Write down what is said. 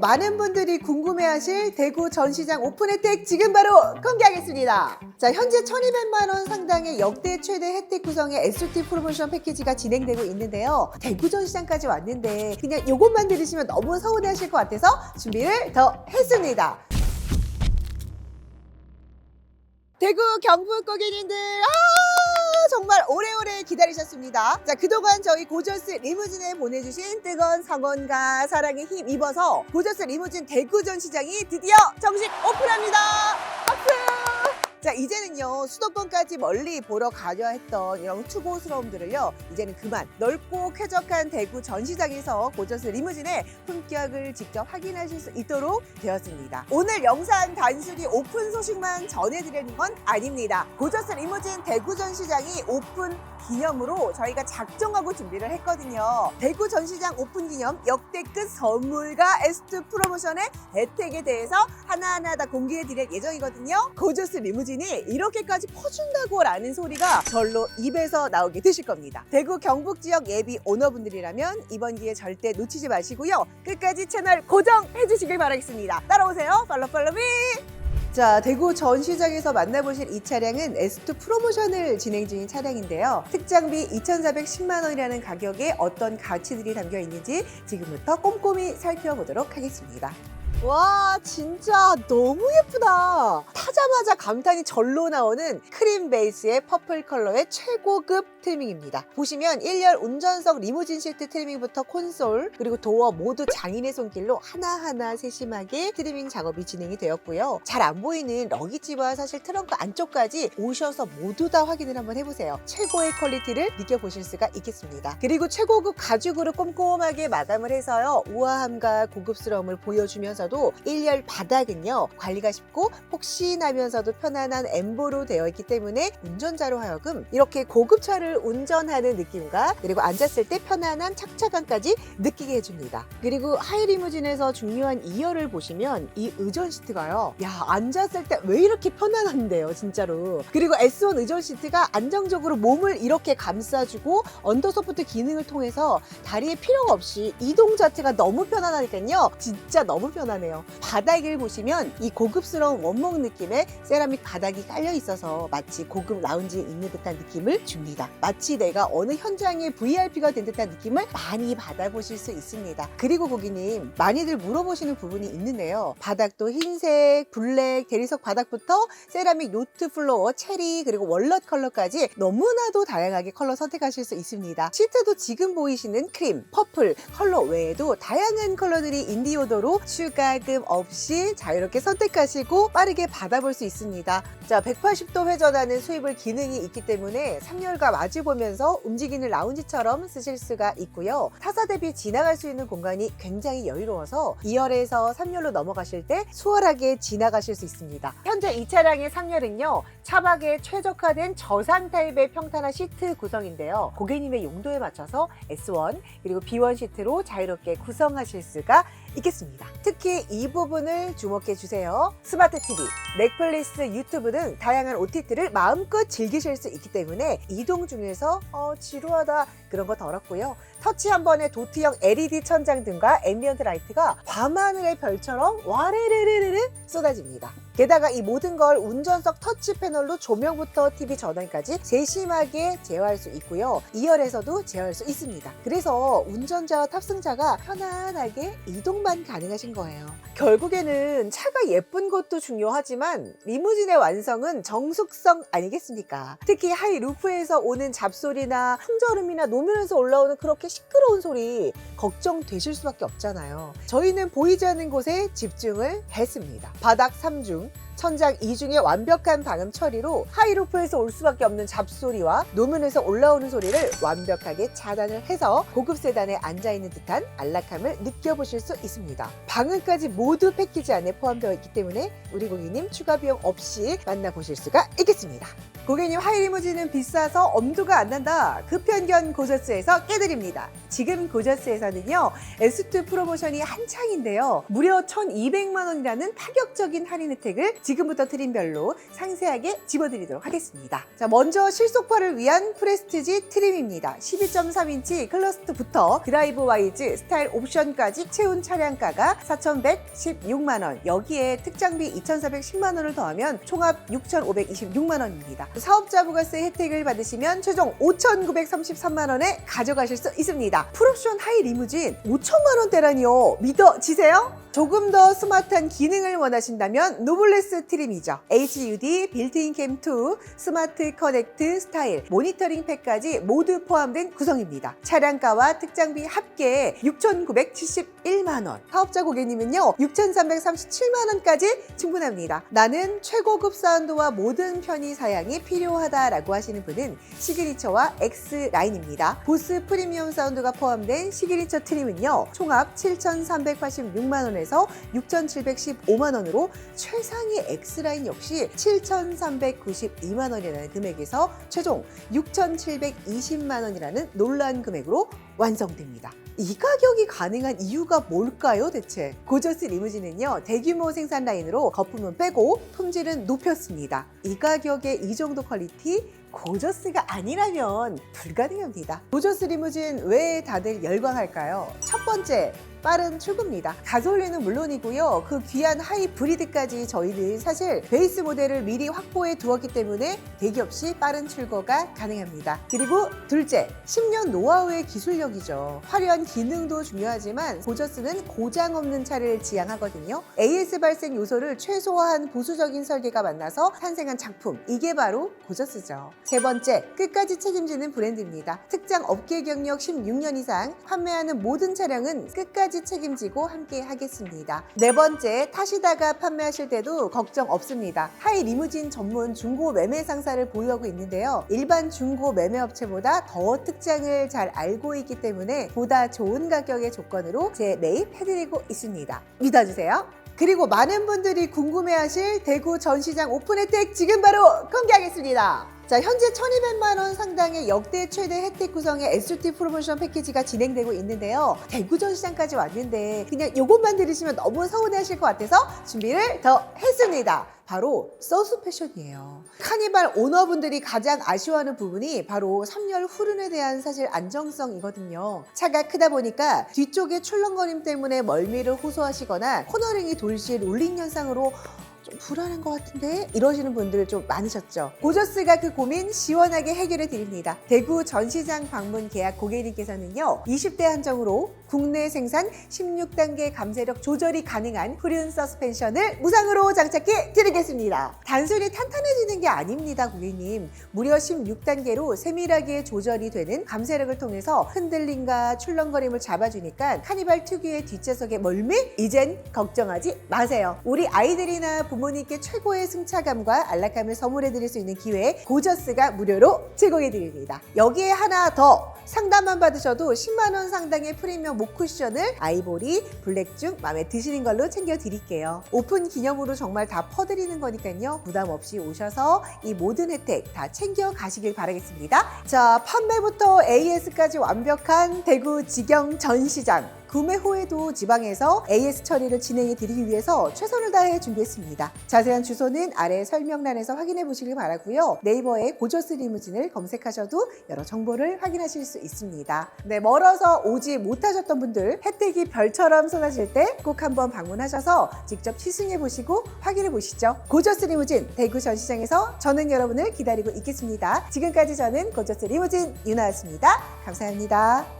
많은 분들이 궁금해하실 대구 전시장 오픈 혜택 지금 바로 공개하겠습니다. 자, 현재 1,200만 원 상당의 역대 최대 혜택 구성의 ST 프로모션 패키지가 진행되고 있는데요. 대구 전시장까지 왔는데 그냥 이것만 들으시면 너무 서운해하실 것 같아서 준비를 더 했습니다. 대구 경북 고객님들 아 정말 오래오래 기다리셨습니다. 자 그동안 저희 고저스 리무진에 보내주신 뜨거운 성원과 사랑에 힘입어서 고저스 리무진 대구 전 시장이 드디어 정식 오픈합니다. 자 이제는요 수도권까지 멀리 보러 가려 했던 이런 투고스러움들을요 이제는 그만 넓고 쾌적한 대구 전시장에서 고저스 리무진의 품격을 직접 확인하실 수 있도록 되었습니다. 오늘 영상 단순히 오픈 소식만 전해드리는 건 아닙니다. 고저스 리무진 대구 전시장이 오픈 기념으로 저희가 작정하고 준비를 했거든요. 대구 전시장 오픈 기념 역대급 선물과 S2 프로모션의 혜택에 대해서 하나하나 다 공개해 드릴 예정이거든요. 고저스 리무진 이 이렇게까지 퍼준다고 라는 소리가 절로 입에서 나오게 되실 겁니다. 대구 경북 지역 예비 오너분들이라면 이번 기회 절대 놓치지 마시고요. 끝까지 채널 고정해 주시길 바라겠습니다. 따라오세요. 팔로 팔로미. 자, 대구 전시장에서 만나보실 이 차량은 S2 프로모션을 진행 중인 차량인데요. 특장비 2,410만 원이라는 가격에 어떤 가치들이 담겨 있는지 지금부터 꼼꼼히 살펴보도록 하겠습니다. 와, 진짜 너무 예쁘다. 타자마자 감탄이 절로 나오는 크림 베이스의 퍼플 컬러의 최고급 트리밍입니다. 보시면 1열 운전석 리무진 시트 트리밍부터 콘솔 그리고 도어 모두 장인의 손길로 하나하나 세심하게 트리밍 작업이 진행이 되었고요. 잘 안 보이는 러기지와 사실 트렁크 안쪽까지 오셔서 모두 다 확인을 한번 해보세요. 최고의 퀄리티를 느껴보실 수가 있겠습니다. 그리고 최고급 가죽으로 꼼꼼하게 마감을 해서요. 우아함과 고급스러움을 보여주면서 도 1열 바닥은요. 관리가 쉽고 폭신하면서도 편안한 엠보로 되어 있기 때문에 운전자로 하여금 이렇게 고급차를 운전하는 느낌과 그리고 앉았을 때 편안한 착착감까지 느끼게 해줍니다. 그리고 하이리무진에서 중요한 2열을 보시면 이 의전 시트가요. 야 앉았을 때 왜 이렇게 편안한데요 진짜로. 그리고 S1 의전 시트가 안정적으로 몸을 이렇게 감싸주고 언더소프트 기능을 통해서 다리에 필요가 없이 이동 자체가 너무 편안하니까요. 진짜 너무 편 하네요. 바닥을 보시면 이 고급스러운 원목 느낌의 세라믹 바닥이 깔려 있어서 마치 고급 라운지에 있는 듯한 느낌을 줍니다. 마치 내가 어느 현장의 VIP가 된 듯한 느낌을 많이 받아보실 수 있습니다. 그리고 고객님 많이들 물어보시는 부분이 있는데요. 바닥도 흰색, 블랙, 대리석 바닥부터 세라믹 노트 플로어, 체리 그리고 월넛 컬러까지 너무나도 다양하게 컬러 선택하실 수 있습니다. 시트도 지금 보이시는 크림, 퍼플 컬러 외에도 다양한 컬러들이 인디오더로 추가 금 없이 자유롭게 선택하시고 빠르게 받아볼 수 있습니다. 자, 180도 회전하는 스위블 기능이 있기 때문에 3열과 마주 보면서 움직이는 라운지처럼 쓰실 수가 있고요. 타사 대비 지나갈 수 있는 공간이 굉장히 여유로워서 2열에서 3열로 넘어가실 때 수월하게 지나가실 수 있습니다. 현재 이 차량의 3열은요. 차박에 최적화된 저상 타입의 평탄한 시트 구성인데요. 고객님의 용도에 맞춰서 S1 그리고 B1 시트로 자유롭게 구성하실 수가 있겠습니다. 특히 이 부분을 주목해 주세요. 스마트 TV, 넷플릭스, 유튜브 등 다양한 OTT를 마음껏 즐기실 수 있기 때문에 이동 중에서 어, 지루하다 그런 거 덜었고요. 터치 한 번에 도트형 LED 천장 등과 앰비언트 라이트가 밤하늘의 별처럼 와레레레레레 쏟아집니다. 게다가 이 모든 걸 운전석 터치 패널로 조명부터 TV 전원까지 세심하게 제어할 수 있고요. 2열에서도 제어할 수 있습니다. 그래서 운전자와 탑승자가 편안하게 이동만 가능하신 거예요. 결국에는 차가 예쁜 것도 중요하지만 리무진의 완성은 정숙성 아니겠습니까? 특히 하이 루프에서 오는 잡소리나 풍절음이나 노면에서 올라오는 그렇게 시끄러운 소리 걱정되실 수밖에 없잖아요. 저희는 보이지 않는 곳에 집중을 했습니다. 바닥 3중, はい。 천장 2중의 완벽한 방음 처리로 하이루프에서 올 수밖에 없는 잡소리와 노면에서 올라오는 소리를 완벽하게 차단을 해서 고급 세단에 앉아있는 듯한 안락함을 느껴보실 수 있습니다. 방음까지 모두 패키지 안에 포함되어 있기 때문에 우리 고객님 추가 비용 없이 만나보실 수가 있겠습니다. 고객님 하이리무진은 비싸서 엄두가 안 난다. 그 편견 고저스에서 깨드립니다. 지금 고저스에서는요. S2 프로모션이 한창인데요. 무려 1,200만 원이라는 파격적인 할인 혜택을 지금부터 트림별로 상세하게 집어드리도록 하겠습니다. 자, 먼저 실속파를 위한 프레스티지 트림입니다. 12.3인치 클러스트부터 드라이브 와이즈, 스타일 옵션까지 채운 차량가가 4,116만 원. 여기에 특장비 2,410만 원을 더하면 총합 6,526만 원입니다. 사업자 부가세 혜택을 받으시면 최종 5,933만 원에 가져가실 수 있습니다. 풀옵션 하이 리무진 5천만 원대라니요. 믿어지세요? 조금 더 스마트한 기능을 원하신다면 노블레스 트림이죠. HUD, 빌트인 캠2, 스마트 커넥트 스타일, 모니터링 팩까지 모두 포함된 구성입니다. 차량가와 특장비 합계 6,971만 원. 사업자 고객님은요, 6,337만 원까지 충분합니다. 나는 최고급 사운드와 모든 편의 사양이 필요하다라고 하시는 분은 시그니처와 X 라인입니다. 보스 프리미엄 사운드가 포함된 시그니처 트림은요, 총합 7,386만 원에서 6,715만 원으로 최상위 X 라인 역시 7,392만 원이라는 금액에서 최종 6,720만 원이라는 놀라운 금액으로 완성됩니다. 이 가격이 가능한 이유가 뭘까요, 대체? 고저스 리무진은요, 대규모 생산 라인으로 거품은 빼고 품질은 높였습니다. 이 가격에 이 정도 퀄리티 고저스가 아니라면 불가능합니다. 고저스 리무진 왜 다들 열광할까요? 첫 번째, 빠른 출고입니다. 가솔린은 물론이고요. 그 귀한 하이브리드까지 저희는 사실 베이스 모델을 미리 확보해 두었기 때문에 대기 없이 빠른 출고가 가능합니다. 그리고 둘째, 10년 노하우의 기술력 이죠. 화려한 기능도 중요하지만 고저스는 고장 없는 차를 지향하거든요. AS 발생 요소를 최소화한 보수적인 설계가 만나서 탄생한 작품. 이게 바로 고저스죠. 세 번째, 끝까지 책임지는 브랜드입니다. 특장 업계 경력 16년 이상 판매하는 모든 차량은 끝까지 책임지고 함께 하겠습니다. 네 번째, 타시다가 판매하실 때도 걱정 없습니다. 하이 리무진 전문 중고 매매 상사를 보유하고 있는데요. 일반 중고 매매 업체보다 더 특장을 잘 알고 있기 때문에 보다 좋은 가격의 조건으로 재매입해드리고 있습니다. 믿어주세요. 그리고 많은 분들이 궁금해하실 대구 전시장 오픈 혜택 지금 바로 공개하겠습니다. 자, 현재 1200만 원 상당의 역대 최대 혜택 구성의 ST 프로모션 패키지가 진행되고 있는데요. 대구 전 시장까지 왔는데 그냥 이것만 들으시면 너무 서운해하실 것 같아서 준비를 더 했습니다. 바로 서스 패션이에요. 카니발 오너분들이 가장 아쉬워하는 부분이 바로 3열 후륜에 대한 사실 안정성이거든요. 차가 크다 보니까 뒤쪽에 출렁거림 때문에 멀미를 호소하시거나 코너링이 돌시 롤링 현상으로 좀 불안한 것 같은데 이러시는 분들 좀 많으셨죠. 고저스가 그 고민 시원하게 해결해 드립니다. 대구 전시장 방문 계약 고객님께서는요. 20대 한정으로 국내 생산 16단계 감쇄력 조절이 가능한 후륜 서스펜션을 무상으로 장착해 드리겠습니다. 단순히 탄탄해지는 게 아닙니다, 고객님. 무려 16단계로 세밀하게 조절이 되는 감쇄력을 통해서 흔들림과 출렁거림을 잡아주니까 카니발 특유의 뒷좌석의 멀미 이젠 걱정하지 마세요. 우리 아이들이나 부모 님께 최고의 승차감과 안락함을 선물해 드릴 수 있는 기회에 고저스가 무료로 제공해 드립니다. 여기에 하나 더 상담만 받으셔도 10만 원 상당의 프리미엄 목 쿠션을 아이보리, 블랙 중 마음에 드시는 걸로 챙겨 드릴게요. 오픈 기념으로 정말 다 퍼드리는 거니까요. 부담 없이 오셔서 이 모든 혜택 다 챙겨 가시길 바라겠습니다. 자, 판매부터 AS까지 완벽한 대구 직영 전시장. 구매 후에도 지방에서 AS 처리를 진행해 드리기 위해서 최선을 다해 준비했습니다. 자세한 주소는 아래 설명란에서 확인해 보시길 바라고요. 네이버에 고저스 리무진을 검색하셔도 여러 정보를 확인하실 수 있습니다. 네, 멀어서 오지 못하셨던 분들 혜택이 별처럼 쏟아질 때 꼭 한번 방문하셔서 직접 시승해 보시고 확인해 보시죠. 고저스 리무진 대구 전시장에서 저는 여러분을 기다리고 있겠습니다. 지금까지 저는 고저스 리무진 유나였습니다. 감사합니다.